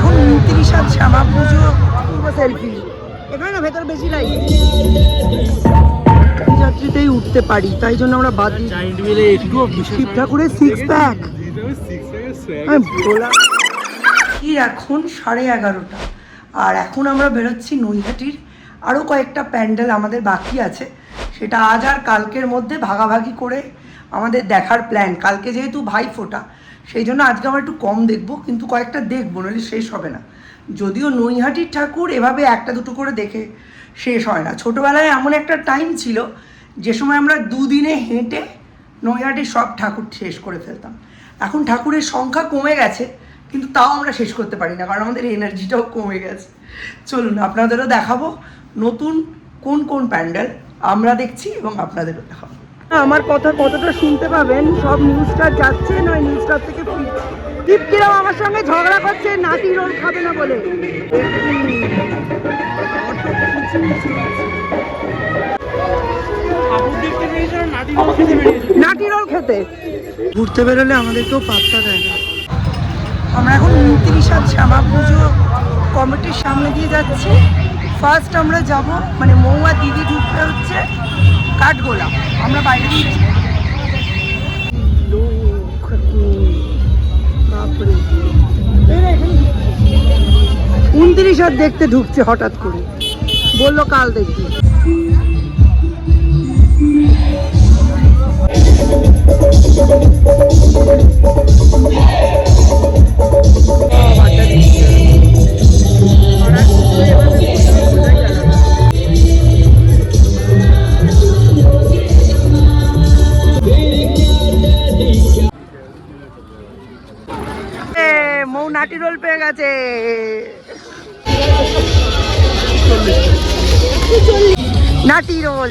এখন উনত্রিশ আর শ্যামা পুজো সেলফি এখানে না ভেতর বেশি লাইট যাত্রীতেই উঠতে পারি তাই জন্য আমরা বাদ শিব ঠাকুরের সিক্স প্যাক কি এখন সাড়ে এগারোটা। আর এখন আমরা বেরোচ্ছি নৈহাটির। আরও কয়েকটা প্যান্ডেল আমাদের বাকি আছে। সেটা আজ আর কালকের মধ্যে ভাগাভাগি করে আমাদের দেখার প্ল্যান কালকে যেহেতু ভাই ফোটা, সেই জন্য আজকে আমরা একটু কম দেখব, কিন্তু কয়েকটা দেখব, নইলে শেষ হবে না। যদিও নৈহাটির ঠাকুর এভাবে একটা দুটো করে দেখে শেষ হয় না। ছোটোবেলায় এমন একটা টাইম ছিল, যে সময় আমরা দুদিনে হেঁটে নৈহাটির সব ঠাকুর শেষ করে ফেলতাম। এখন ঠাকুরের সংখ্যা কমে গেছে, কিন্তু তাও আমরা শেষ করতে পারি না, কারণ আমাদের এনার্জিটাও কমে গেছে। চলুন, আপনাদেরও দেখাবো নতুন কোন কোন প্যান্ডেল। আমরা দেখছি এবং আপনাদেরও দেখাবো। আমার কথা কতটা শুনতে পাবেন সব নিউজটা যাচ্ছে নয় নিউজটার থেকে ফিরছে। দীপ্তিরাও আমার সঙ্গে ঝগড়া করছে নাতি রোল খাবে না বলে। নাটি রোল খেতে। ঘুরতে বেরোলে আমাদেরকেও পাত্তা দেয় না। আমরা এখন উনত্রিশ আর শ্যামা পুজো কমিটির সামনে দিয়ে যাচ্ছি। ফার্স্ট আমরা যাব মানে মৌয়া দিদি ঢুকতে হচ্ছে কাঠগোলা আমরা বাইরে দিচ্ছি উনত্রিশ আর দেখতে ঢুকছে হঠাৎ করে। বলল কাল দেখবি। এ, মৌ নাটি রোল পেয়ে গেছে। নাটি রোল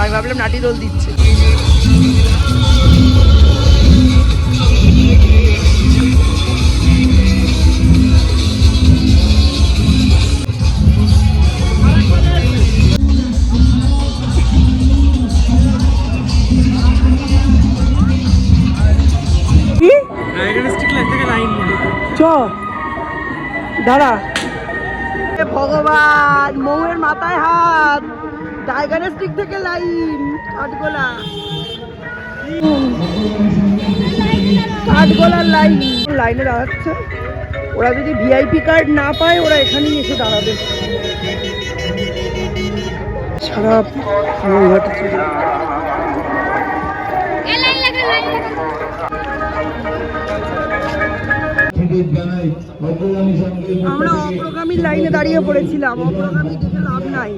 আমি ভাবলাম নাটি রোল দিচ্ছে। দাঁড়া। এ ভগবান মৌয়ের মাথায় হাত। ডায়াগনস্টিক থেকে লাইন কাঠগোলা। কাঠগোলার লাইন। লাইনে দাঁড়াচ্ছে ওরা যদি ভিআইপি কার্ড না পায় ওরা এখানেই এসে দাঁড়াবে। সারা ছিল আমরা অগ্রগামীর লাইনে দাঁড়িয়ে পড়েছিলাম। অগ্রগামী দেখে লাভ নাই।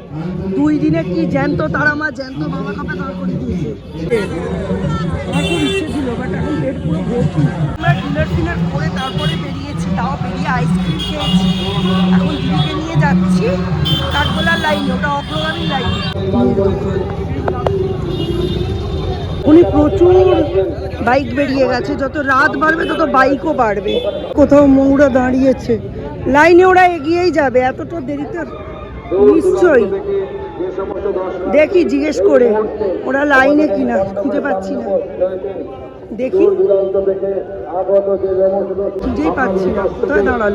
দুই দিনে কি জ্যান্ত তারা মা জ্যান্ত বাবা কাপে দাঁড় করে দিয়েছে। ইচ্ছে ছিল বাট এখন পেট পুরো ভর্তি। আমরা ডিনার ফিনার করে তারপরে বেরিয়েছি তাও বেরিয়ে আইসক্রিম খেয়েছি। এখন দিদিকে নিয়ে যাচ্ছি কাঠগোলার লাইনে ওটা অগ্রগামী লাইন। উনি প্রচুর বাইক বেরিয়ে গেছে। যত রাত বাড়বে, তত বাইকও বাড়বে। কোথাও মৌরা দাঁড়িয়েছে। লাইনে ওরা এগিয়েই যাবে। এতটা দেরিতে? নিশ্চয়ই। দেখি, জিজ্ঞেস করে। ওরা লাইনে কিনা? খুঁজে পাচ্ছি না। দেখি। খুঁজেই পাচ্ছি না। কোথায় দাঁড়াল?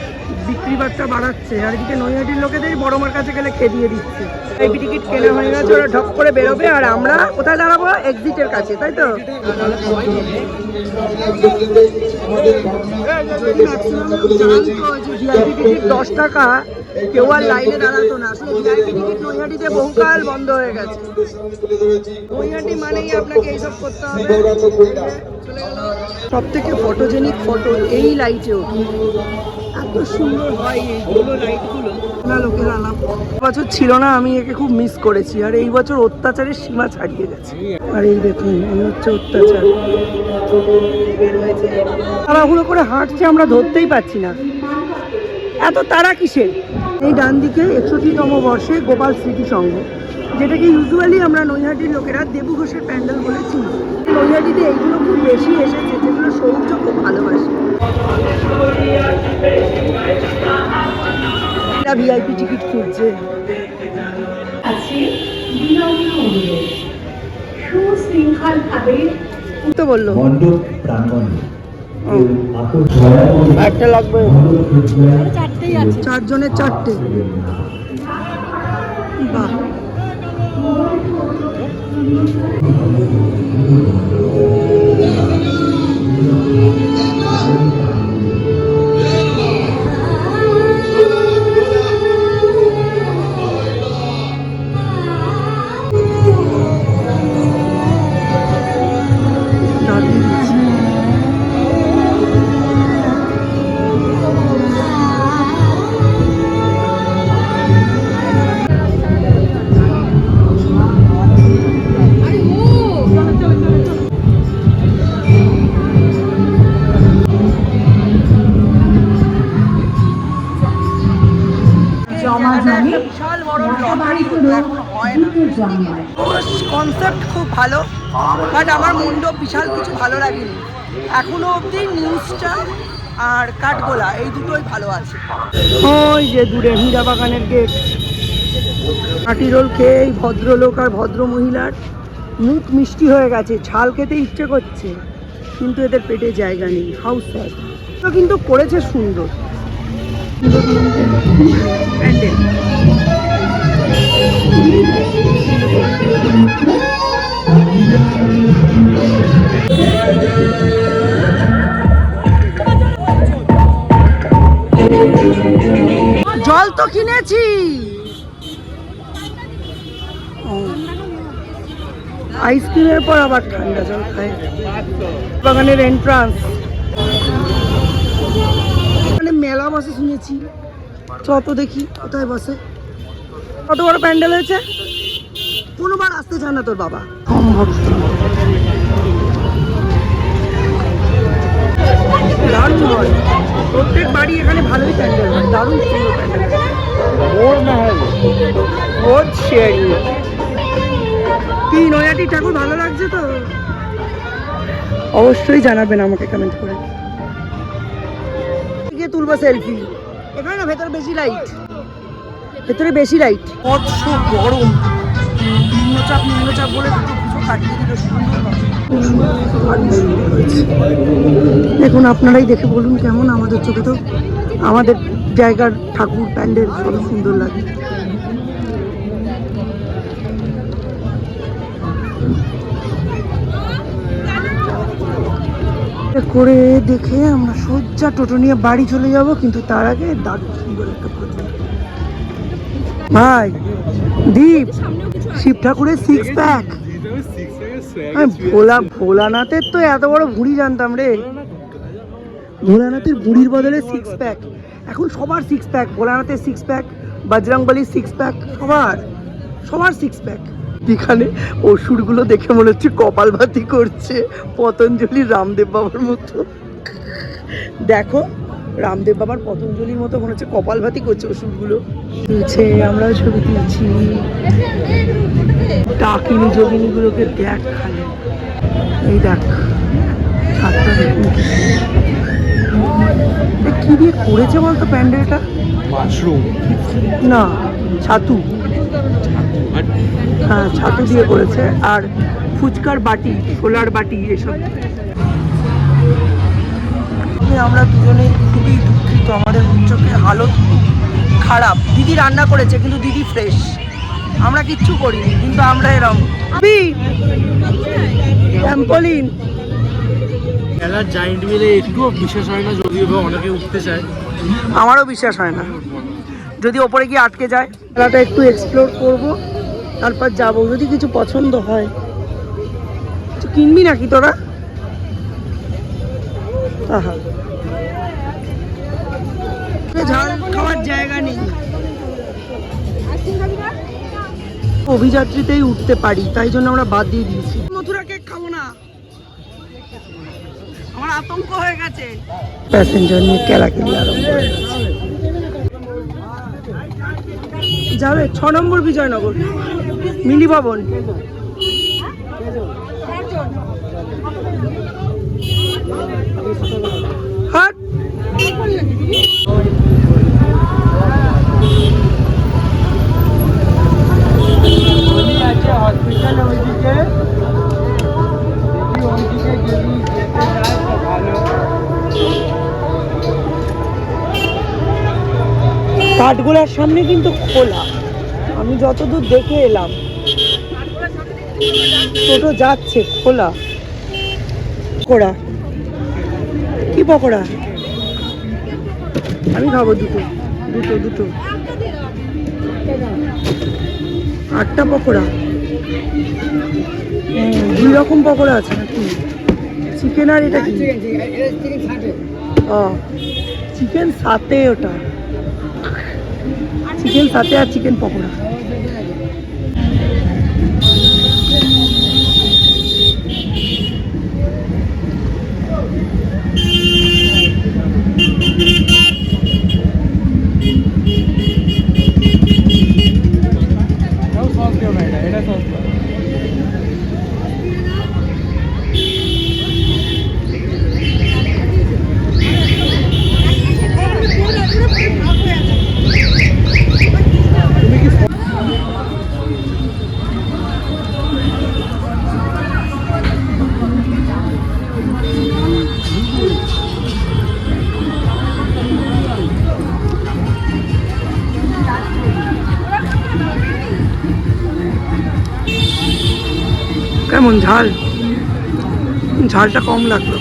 বিক্রি বাট্টা বাড়াচ্ছে। আর এদিকে নৈহাটির লোকেদের বড় মার কাছে গেলে খেদিয়ে দিচ্ছে। ভিআইপি টিকিট কেনা হয়ে গেছে, ওরা ঢপ করে বেরোবে আর আমরা কোথায় দাঁড়াবো? এক্সিটের কাছে, তাই তো? টিকিট দশ টাকা, কেউ আর লাইনে দাঁড়াতো না। নৈহাটিতে বহুকাল বন্ধ হয়ে গেছে। নৈহাটি মানেই আপনাকে এইসব করতে হবে। সব থেকে ফটোজেনিক ফটো এই লাইটেও এত সুন্দর হয় এইগুলো লাইটগুলো না বছর ছিল না, আমি একে খুব মিস করেছি। আর এই বছর অত্যাচারের সীমা ছাড়িয়ে গেছে। আর এই দেখুন, এই হচ্ছে অত্যাচার। তাড়াহুড়ো করে হাঁটছে, আমরা ধরতেই পাচ্ছি না। এত তারা কিসের? এই ডান দিকে একষট্টিতম বর্ষে গোপাল স্মৃতি সংঘ যেটাকে ইউজুয়ালি আমরা নৈহাটির লোকেরা দেবু ঘোষের প্যান্ডেল বলে নৈহাটিতে এইগুলো খুব বেশি এসেছে, যেগুলো সৌর্য খুব ভালোবাসে। ভিআইপি টিকিট খুঁজছে। তো বলল। একটা লাগবে। চারজনের চারটে। বাহ। দারুণ জন্মায় কনসেপ্ট খুব ভালো বাট আমার মণ্ডপ বিশাল কিছু ভালো লাগেনি। এখনও অবধি নিউজটা আর কাঠগোলা এই দুটোই ভালো আছে। ওই যে দূরে হীরা বাগানের গেট কাঠি রোল খেয়ে এই ভদ্রলোক আর ভদ্র মহিলার মুখ মিষ্টি হয়ে গেছে। ঝাল খেতে ইচ্ছে করছে কিন্তু এদের পেটে জায়গা নেই হাউস কিন্তু করেছে সুন্দর। প্যান্ডেল জল তো কিনেছি। আইসক্রিমের পর আবার ঠান্ডা জল খায় বাগানের এন্ট্রান্স মানে মেলা বসে শুনেছি। চত দেখি কোথায় বসে। কত বড় প্যান্ডেল হয়েছে? কোনোবার আসতে চায় না তোর বাবা। দারুণ হয় প্রত্যেক বাড়ি এখানে ভালোই প্যান্ডেল হয় দারুণ সুন্দর প্যান্ডেল বহুত শেয়ারি। কি নয়াটি ঠাকুর ভালো লাগছে তো? অবশ্যই জানাবেন আমাকে কমেন্ট করে। তুলবো সেলফি এখানে না ভেতরে বেশি লাইট ভেতরে বেশি লাইট কত গরম। নিম্নচাপ নিম্নচাপ বলে দুটো পুজো কাটিয়ে দিল দেখুন আপনারাই দেখে বলুন কেমন আমাদের চোখে তো। আমাদের জায়গার ঠাকুর প্যান্ডেল সবই সুন্দর লাগে। করে দেখে আমরা সোজা টোটো নিয়ে বাড়ি চলে যাব কিন্তু তার আগে দারুণ সুন্দর একটা প্রতিমা ভাই, দীপ, শিব ঠাকুরের সিক্স প্যাক ভোলা, ভোলানাথের তো এত বড় ভুঁড়ি জানতাম রে। ভোলানাথের ভুঁড়ির বদলে সিক্স প্যাক এখন সবার সিক্স প্যাক ভোলানাথের সিক্স প্যাক বজরংবলির সিক্স প্যাক সবার সবার সিক্স প্যাক এখানে ওষুধগুলো দেখে মনে হচ্ছে কপাল ভাতি করছে, পতঞ্জলি রামদেব বাবার মতো। দেখো রামদেব বাবার পতঞ্জলির মতো মনে হচ্ছে কপাল ভাতি করছে ওষুধগুলো। তুলছে আমরাও ছবি তুলছি। ডাকিনি যোগিনীগুলোকে দেখ খালি। এই দেখ দেখুন সুন্দর। কি দিয়ে করেছে বলতো প্যান্ডেলটা? মাশরুম। না ছাতু। হ্যাঁ ছাতু দিয়ে করেছে। আর ফুচকার বাটি ছোলার বাটি এসব। আমরা দুজনেই দুঃখিত আমাদের চোখের হালত খারাপ। দিদি রান্না করেছে কিন্তু দিদি ফ্রেশ আমরা কিচ্ছু করিনি কিন্তু আমরা এরম। জায়েন্ট মিলে একটুও বিশেষ হয় না যদিও অনেকে উঠতে চায়। আমারও বিশ্বাস হয় না। যদি ওপরে গিয়ে আটকে যায় খেলাটা একটু এক্সপ্লোর করব তারপর যাব। যদি কিছু পছন্দ হয় কিছু কিনবি নাকি তোরা? আহা। ঝাল খাওয়ার জায়গা নেই। অভিযাত্রীতেই উঠতে পারি তাই জন্য আমরা বাদ দিয়ে দিয়েছি। মথুরা কেক খাব না। আমার আতঙ্ক হয়ে গেছে। প্যাসেঞ্জার নিয়ে কেলাকেলি আরম্ভ যাবে ছ নম্বর বিজয়নগর মিনি ভবন হাট। কাঠগোলার সামনে কিন্তু খোলা। আমি যতদূর দেখে এলাম টোটো যাচ্ছে খোলা। পকোড়া। কি পকোড়া? আমি খাব দুটো দুটো দুটো। আটটা পকোড়া। দুই রকম পকোড়া আছে নাকি? চিকেন আর এটা কি? চিকেন সাথে ওটা। চিকেন সাথে আর চিকেন পকোড়া। এটা এটা কেমন ঝাল ঝালটা কম লাগল।